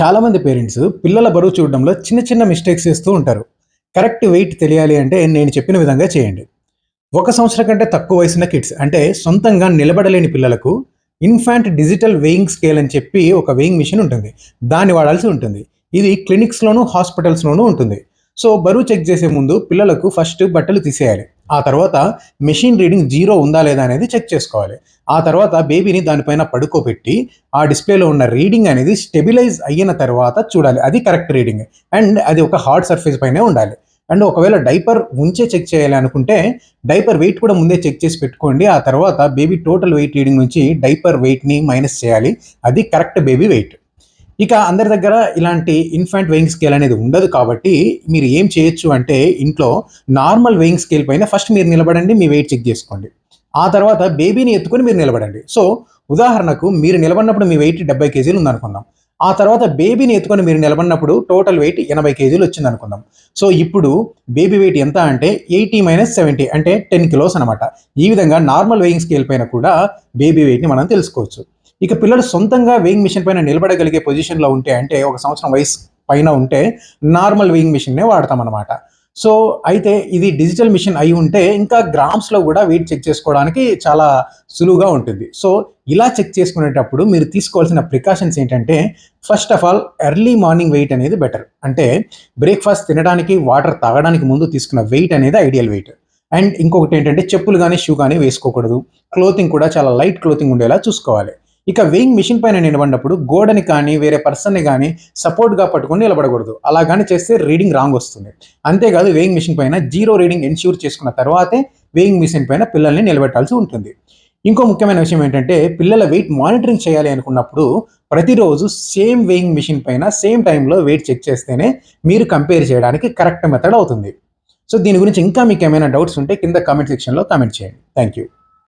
చాలామంది పేరెంట్స్ పిల్లల బరువు చూడడంలో చిన్న చిన్న మిస్టేక్స్ చేస్తూ ఉంటారు. కరెక్ట్ వెయిట్ తెలియాలి అంటే నేను చెప్పిన విధంగా చేయండి. ఒక సంవత్సరం కంటే తక్కువ వయసున్న కిడ్స్ అంటే సొంతంగా నిలబడలేని పిల్లలకు ఇన్ఫాంట్ డిజిటల్ వెయింగ్ స్కేల్ అని చెప్పి ఒక వెయింగ్ మిషన్ ఉంటుంది. దాన్ని వాడాల్సి ఉంటుంది. ఇది క్లినిక్స్లోనూ హాస్పిటల్స్లోనూ ఉంటుంది. సో బరువు చెక్ చేసే ముందు పిల్లలకు ఫస్ట్ బట్టలు తీసేయాలి. ఆ తర్వాత మెషిన్ రీడింగ్ జీరో ఉందా లేదా అనేది చెక్ చేసుకోవాలి. ఆ తర్వాత బేబీని దానిపైన పడుకోబెట్టి ఆ డిస్ప్లేలో ఉన్న రీడింగ్ అనేది స్టెబిలైజ్ అయిన తర్వాత చూడాలి. అది కరెక్ట్ రీడింగ్ అండ్ అది ఒక హార్డ్ సర్ఫేస్ పైనే ఉండాలి. అండ్ ఒకవేళ డైపర్ ఉంచే చెక్ చేయాలి అనుకుంటే డైపర్ వెయిట్ కూడా ముందే చెక్ చేసి పెట్టుకోండి. ఆ తర్వాత బేబీ టోటల్ వెయిట్ రీడింగ్ నుంచి డైపర్ వెయిట్ని మైనస్ చేయాలి. అది కరెక్ట్ బేబీ వెయిట్ ఇక అందరి దగ్గర ఇలాంటి ఇన్ఫాంట్ వెయింగ్ స్కేల్ అనేది ఉండదు కాబట్టి మీరు ఏం చేయొచ్చు అంటే ఇంట్లో నార్మల్ వెయింగ్ స్కేల్ పైన ఫస్ట్ మీరు నిలబడండి మీ వెయిట్ చెక్ చేసుకోండి. ఆ తర్వాత బేబీని ఎత్తుకొని మీరు నిలబడండి. సో ఉదాహరణకు మీరు నిలబడినప్పుడు మీ వెయిట్ డెబ్బై కేజీలు ఉందనుకుందాం. ఆ తర్వాత బేబీని ఎత్తుకొని మీరు నిలబడినప్పుడు టోటల్ వెయిట్ ఎనభై కేజీలు వచ్చింది అనుకుందాం సో ఇప్పుడు బేబీ వెయిట్ ఎంత అంటే ఎయిటీ మైనస్ సెవెంటీ అంటే టెన్ కిలోస్ అనమాట ఈ విధంగా నార్మల్ వెయింగ్ స్కేల్ పైన కూడా బేబీ వెయిట్ని మనం తెలుసుకోవచ్చు. ఇక పిల్లలు సొంతంగా వెయింగ్ మిషన్ పైన నిలబడగలిగే పొజిషన్లో ఉంటే అంటే ఒక సంవత్సరం వయసు పైన ఉంటే నార్మల్ వెయింగ్ మిషన్నే వాడతాం అనమాట సో అయితే ఇది డిజిటల్ మిషన్ అయి ఉంటే ఇంకా గ్రామ్స్లో కూడా వెయిట్ చెక్ చేసుకోవడానికి చాలా సులువుగా ఉంటుంది. సో ఇలా చెక్ చేసుకునేటప్పుడు మీరు తీసుకోవాల్సిన ప్రికాషన్స్ ఏంటంటే first of all early morning weight అనేది బెటర్ అంటే బ్రేక్ఫాస్ట్ తినడానికి వాటర్ తాగడానికి ముందు తీసుకున్న వెయిట్ అనేది ఐడియల్ వెయిట్ అండ్ ఇంకొకటి ఏంటంటే చెప్పులు కానీ షూ కానీ వేసుకోకూడదు. క్లోతింగ్ కూడా చాలా లైట్ క్లోతింగ్ ఉండేలా చూసుకోవాలి. ఇక వెయింగ్ మిషన్ పైన నిలబడినప్పుడు గోడని కానీ వేరే పర్సన్ని కానీ సపోర్ట్గా పట్టుకొని నిలబడకూడదు. అలా కానీ చేస్తే రీడింగ్ రాంగ్ వస్తుంది. అంతేకాదు వేయింగ్ మిషన్ పైన జీరో రీడింగ్ ఎన్ష్యూర్ చేసుకున్న తర్వాతే వేయింగ్ మిషన్ పైన పిల్లల్ని నిలబెట్టాల్సి ఉంటుంది. ఇంకో ముఖ్యమైన విషయం ఏంటంటే పిల్లల వెయిట్ మానిటరింగ్ చేయాలి అనుకున్నప్పుడు ప్రతిరోజు సేమ్ వేయింగ్ మిషన్ పైన సేమ్ టైంలో వెయిట్ చెక్ చేస్తేనే మీరు కంపేర్ చేయడానికి కరెక్ట్ మెథడ్ అవుతుంది. సో దీని గురించి ఇంకా మీకు ఏమైనా డౌట్స్ ఉంటే కింద కామెంట్ సెక్షన్లో కామెంట్ చేయండి. Thank you